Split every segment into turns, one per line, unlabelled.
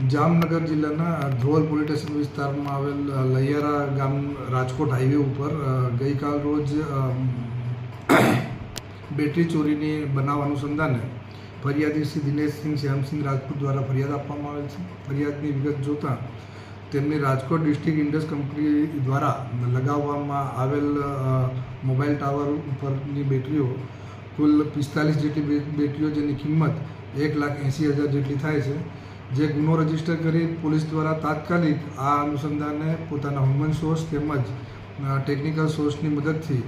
જામનગર જિલ્લાના Dhrol police station વિસ્તારમાં આવેલ લૈયારા ગામ રાજકોટ હાઈવે ઉપર ગઈકાલ રોજ બેટરી ચોરીની બનાવ અનુસંધાને ફરિયાદી શ્રી દિનેશસિંહ શ્યામસિંહ રાજપૂત દ્વારા ફરિયાદ આપવામાં આવેલ છે. ફરિયાદની વિગત જોતાં તેમને રાજકોટ ડિસ્ટ્રિક્ટ ઇન્ડસ કંપની દ્વારા લગાવવામાં આવેલ મોબાઈલ ટાવર ઉપરની બેટરીઓ, કુલ પિસ્તાલીસ જેટલી બેટરીઓ જેની કિંમત એક લાખ એંસી હજાર જેટલી થાય છે. જે ગુનો રજિસ્ટર કરી પોલીસ દ્વારા તાત્કાલિક આ અનુસંધાને પોતાના હ્યુમન સોર્સ તેમજ ટેકનિકલ સોર્સની મદદથી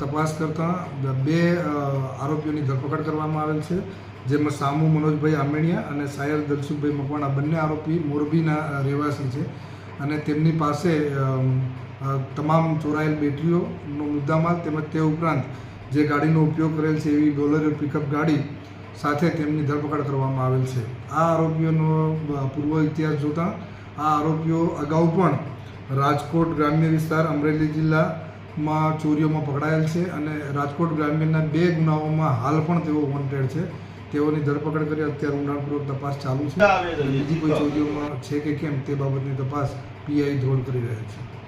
તપાસ કરતાં બે આરોપીઓની ધરપકડ કરવામાં આવેલ છે. જેમાં સામુ મનોજભાઈ આમેણિયા અને સાયર દલસુખભાઈ મકવાણા, બંને આરોપી મોરબીના રહેવાસી છે. અને તેમની પાસે તમામ ચોરાયેલ બેટરીઓનો મુદ્દામાલ તેમજ તે ઉપરાંત જે ગાડીનો ઉપયોગ કરેલ છે એવી બોલેરો પિકઅપ ગાડી સાથે તેમની ધરપકડ કરવામાં આવેલ છે. આ આરોપીઓનો પૂર્વ ઇતિહાસ જોતાં આ આરોપીઓ અગાઉ પણ રાજકોટ ગ્રામ્ય વિસ્તાર અમરેલી જિલ્લામાં ચોરીઓમાં પકડાયેલ છે અને રાજકોટ ગ્રામ્યના બે ગુનાઓમાં હાલ પણ તેઓ વોન્ટેડ છે. તેઓની ધરપકડ કરી અત્યારે ઊંડાણપૂર્વક તપાસ ચાલુ છે. બીજી કોઈ ચોરીઓમાં છે કે કેમ તે બાબતની તપાસ પીઆઈ ધ્રોલ કરી રહ્યા છે.